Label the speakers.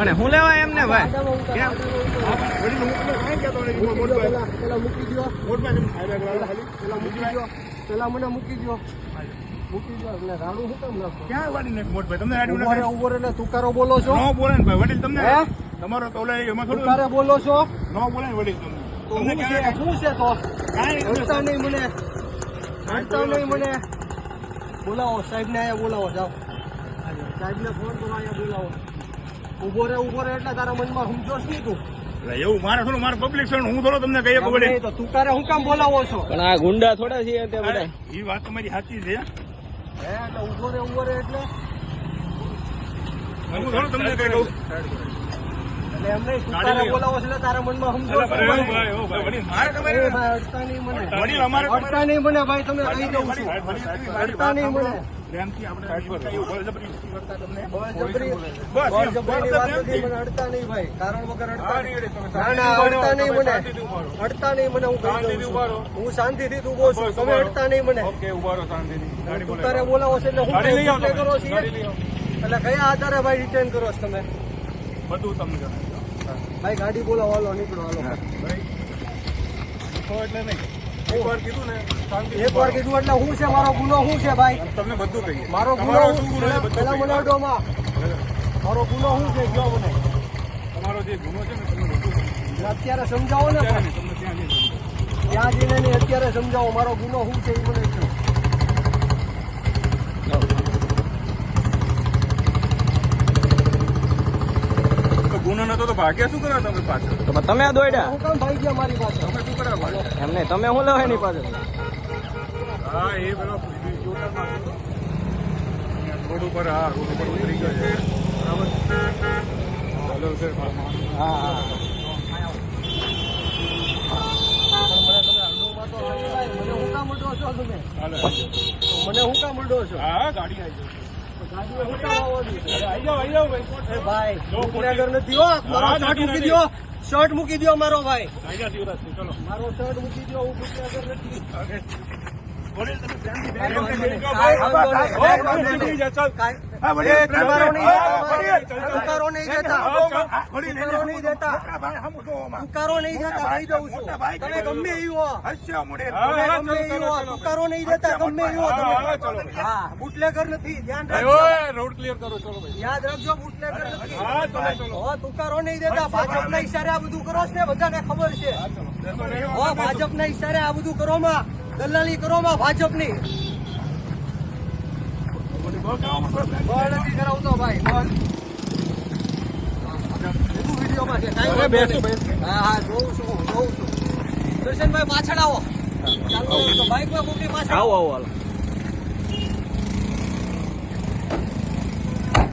Speaker 1: પણ હું લેવા એમને ભાઈ?
Speaker 2: તમને
Speaker 3: પેલા મને મૂકી દો. મૂકી દો. એટલે રાડું
Speaker 2: ક્યાં વાળી? તમને
Speaker 3: ઊભો ઊભો એટલે તુકારો બોલો છો?
Speaker 2: ન બોલે ને ભાઈ, વડીલ તમને તમારો તો ઓલા એમાં થોડું
Speaker 3: તુકારે બોલો છો?
Speaker 2: નો બોલે ને વડીલ તમને. તમને
Speaker 3: હું
Speaker 2: ક્યારે
Speaker 3: શું છે તો?
Speaker 2: કાંઈ.
Speaker 3: નહીં મને. અડતા નહીં મને. બોલાવો સાહેબ ને અહીંયા બોલાવો જાઓ. સાહેબ ને ફોન કરો અહીંયા બોલાવો. ઊભો રે ઊભો રે એટલે તારા મનમાં સમજોશ નહીં તું.
Speaker 2: એવું મારે થોડું મારે પબ્લિક છે હું થોડો તમને કહીએ કે
Speaker 3: એમ
Speaker 2: વડીલ
Speaker 3: નહીં હું કામ બોલાવો છો?
Speaker 1: પણ આ ગુંડા થોડા છીએ તે બધા.
Speaker 2: એ વાત તમારી સાચી છે.
Speaker 3: હે એટલે ઊભો રે ઊભો રે એટલે?
Speaker 2: હું થોડું તમને કઈ કહું.
Speaker 3: એટલે એમ નહીં તુકારે બોલાવો છો તારા મનમાં સમજો
Speaker 2: એટલે
Speaker 3: જ
Speaker 2: ભાઈ,
Speaker 3: નહીં.
Speaker 2: એવું ભાઈ, એવું ભાઈ, વડીલ મારે તમારે
Speaker 3: એ ભાઈ અડતા નહીં મને. અડતા નહીં મને ભાઈ તમને કહી દઉં છું. અડતા નહીં મને.
Speaker 2: પ્રેમથી આપણે એવું બળજબરી કરતા તમને.
Speaker 3: બળજબરી
Speaker 2: બસ એમ,
Speaker 3: બળજબરીની વાત
Speaker 2: પ્રેમથી.
Speaker 3: નથી મને અડતા નહીં ભાઈ. કારણ વગર અડતા નહીં.
Speaker 2: નહીં, તમે
Speaker 3: ના ના
Speaker 2: શાંતિથી
Speaker 3: અડતા નહીં
Speaker 2: ઊભા
Speaker 3: મને.
Speaker 2: રહો, શાંતિથી ઊભા રહો.
Speaker 3: અડતા નહીં મને હું
Speaker 2: શાંતિથી.
Speaker 3: છું. હું શાંતિથી તમે અડતા નહીં મને.
Speaker 2: ઓકે ઊભા શાંતિથી. બોલાવો.
Speaker 3: તારે બોલાવો છે એટલે હું કરો. છો. એટલે કયા આધારે ભાઈ રિટર્ન કરો છો તમે?
Speaker 2: બધું તમને
Speaker 3: ભાઈ ગાડી બોલાવો હાલો નીકળો હાલો.
Speaker 2: એટલે નહીં. એક વાર કીધું ને શાંતિથી
Speaker 3: કીધું એટલે શું છે મારો ગુનો શું છે ભાઈ?
Speaker 2: તમને બધું કહીએ.
Speaker 3: મારો ગુનો શું
Speaker 2: શું? ગુનો છે
Speaker 3: પેલા-. અડોમાં મારો ગુનો શું છે કયો મને
Speaker 2: તમારો જે ગુનો છે ને તમને બધું
Speaker 3: અત્યારે સમજાવો ને.
Speaker 2: ત્યાં
Speaker 3: જઈને અત્યારે સમજાવો મારો ગુનો શું છે એ મને કહો.
Speaker 2: તો ગુનો નતો તો ભાગ્યા શું કરવા તમે પાછળ?
Speaker 1: તો પણ તમે દોડ્યા
Speaker 3: હું કામ ભાઈ ગયા મારી પાસે
Speaker 2: તમે શું કરવા
Speaker 1: તમે લેવા એની પાછળ?
Speaker 2: હા એ પેલો રોડ ઉપર હા રોડ ઉપર ઉતરી ગયો છે. બરાબર ચાલો છે
Speaker 1: હા. હા
Speaker 3: મને હું કામ અડો છો તમે મને હું કામ છો?
Speaker 2: હા ગાડી આવી
Speaker 3: ગાડીએ
Speaker 2: ભાઈ
Speaker 3: નથી હો મારો શર્ટ મૂકી દો શર્ટ મૂકી દ્યો મારો ભાઈ. મારો શર્ટ મૂકી દ્યો હું નથી. નહીં. દેતા નહીં દેતા નહીં દેતા. કહી દઉં છું. તમે ગમે એવું હો. તમે ગમે એવું હો. નહીં દેતા ગમે એવું હો તમે. હા બુટલેગર નથી. ધ્યાન રાખજો.
Speaker 2: રોડ ક્લિયર કરો ચલો
Speaker 3: યાદ રાખજો બુટલેગર નથી.
Speaker 2: હા
Speaker 3: નહીં દેતા ભાજપના ઈશારે આ બધું કરો છો ને? બધાને ખબર છે. હો ભાજપના ઈશારે આ બધું કરો માં દલાલી કરો માં ભાજપની બળ નથી કરાવતો ભાઈ બળ બધું વિડીયોમાં છે કાંઈ વાંધો
Speaker 2: બેસો,
Speaker 3: નહીં. હા હા જોઉં છું જોઉં છું દર્શનભાઈ પાછળ આવો ચાલો બાઇકમાં મૂકી પાછળ
Speaker 1: આવો આવો.